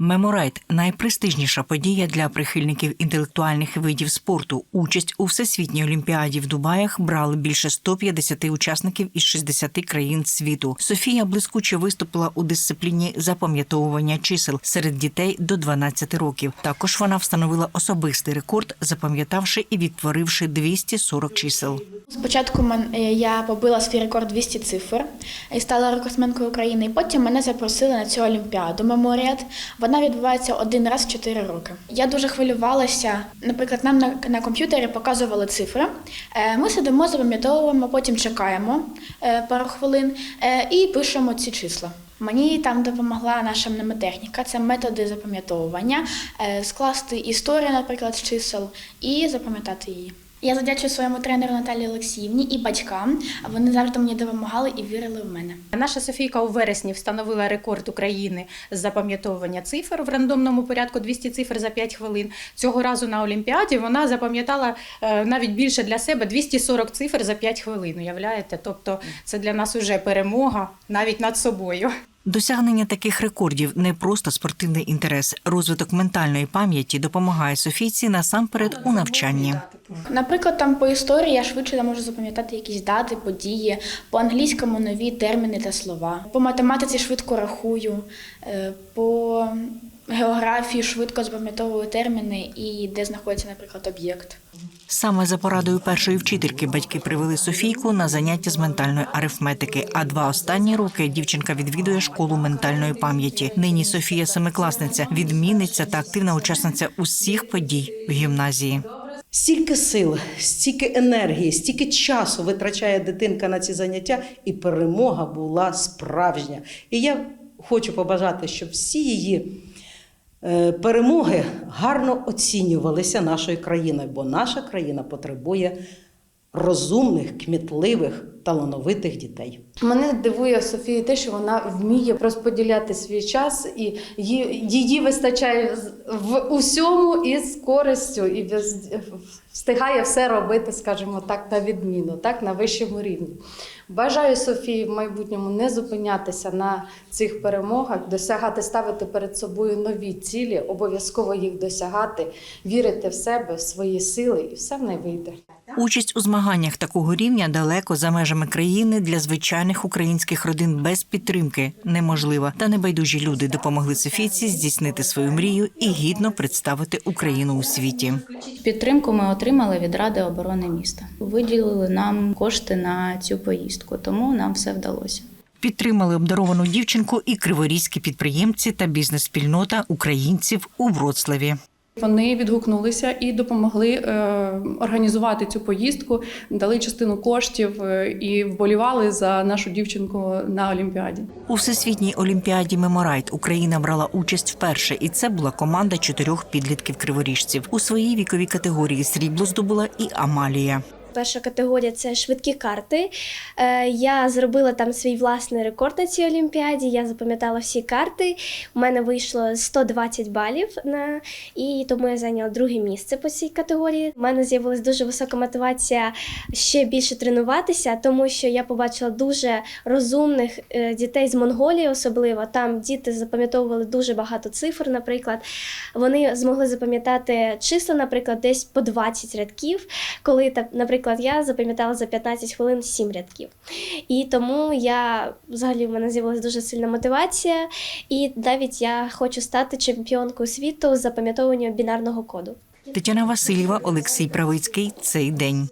Меморайт найпрестижніша подія для прихильників інтелектуальних видів спорту. Участь у всесвітній олімпіаді в Дубаях брали більше 150 учасників із 60 країн світу. Софія блискуче виступила у дисципліні запам'ятовування чисел серед дітей до 12 років. Також вона встановила особистий рекорд, запам'ятавши і відтворивши 240 чисел. Спочатку е, я побила свій рекорд 200 цифр і стала рекордсменкою України. Потім мене запросили на цю олімпіаду Меморіат. Вона відбувається один раз в 4 роки. Я дуже хвилювалася. Наприклад, нам на, на комп'ютері показували цифри. Е, Ми сидимо, запам'ятовуємо, потім чекаємо е, пару хвилин е, і пишемо ці числа. Мені там допомогла наша мнемотехніка, це методи запам'ятовування, скласти історію, наприклад, з чисел і запам'ятати її. Я задячую своєму тренеру Наталії Олексіївні і батькам. Вони завжди мені допомагали і вірили в мене. Наша Софійка у вересні встановила рекорд України з запам'ятовування цифр в рандомному порядку 200 цифр за 5 хвилин. Цього разу на Олімпіаді вона запам'ятала е, навіть більше для себе 240 цифр за 5 хвилин. Уявляєте? Тобто це для нас уже перемога навіть над собою. Досягнення таких рекордів не просто спортивний інтерес. Розвиток ментальної пам'яті допомагає Софійці насамперед у навчанні. Наприклад, там по історії я швидше можу запам'ятати якісь дати, події, по англійському нові терміни та слова. По математиці швидко рахую, е, по географії швидко запам'ятовую терміни і де знаходиться, наприклад, об'єкт. Саме за порадою першої вчительки батьки привели Софійку на заняття з ментальної арифметики. А два останні роки дівчинка відвідує школу ментальної пам'яті. Нині Софія семикласниця, відмінниця та активна учасниця усіх подій в гімназії. Стільки сил, стільки енергії, стільки часу витрачає дитинка на ці заняття, і перемога була справжня. І я хочу побажати, щоб всі її перемоги гарно оцінювалися нашою країною, бо наша країна потребує розумних, кмітливих, талановитих дітей. Мене дивує Софія те, що вона вміє розподіляти свій час, і її, вистачає в усьому і з користю, і встигає все робити, скажімо так, на відміну, так, на вищому рівні. Бажаю Софії в майбутньому не зупинятися на цих перемогах, досягати, ставити перед собою нові цілі, обов'язково їх досягати, вірити в себе, в свої сили, і все в неї вийде. Участь у змаганнях такого рівня далеко за межами країни для звичайних українських родин без підтримки неможлива. Та небайдужі люди допомогли Софійці здійснити свою мрію і гідно представити Україну у світі. Підтримку ми отримали від Ради оборони міста. Виділили нам кошти на цю поїздку, тому нам все вдалося. Підтримали обдаровану дівчинку і криворізькі підприємці та бізнес-спільнота українців у Вроцлаві. Вони відгукнулися і допомогли е, організувати цю поїздку, дали частину коштів е, і вболівали за нашу дівчинку на Олімпіаді. У всесвітній олімпіаді Меморайт Україна брала участь вперше, і це була команда чотирьох підлітків криворіжців. У своїй віковій категорії срібло здобула і Амалія. Перша категорія це швидкі карти. Е, Я зробила там свій власний рекорд на цій олімпіаді. Я запам'ятала всі карти. У мене вийшло 120 балів на і тому я зайняла друге місце по цій категорії. У мене з'явилася дуже висока мотивація ще більше тренуватися, тому що я побачила дуже розумних е, дітей з Монголії, особливо там діти запам'ятовували дуже багато цифр. Наприклад, вони змогли запам'ятати числа, наприклад, десь по 20 рядків, коли та- наприклад, я запам'ятала за 15 хвилин 7 рядків. І тому я взагалі в мене з'явилася дуже сильна мотивація, і навіть я хочу стати чемпіонкою світу з запам'ятовування бінарного коду. Тетяна Васильєва, Олексій Правицький. Цей день.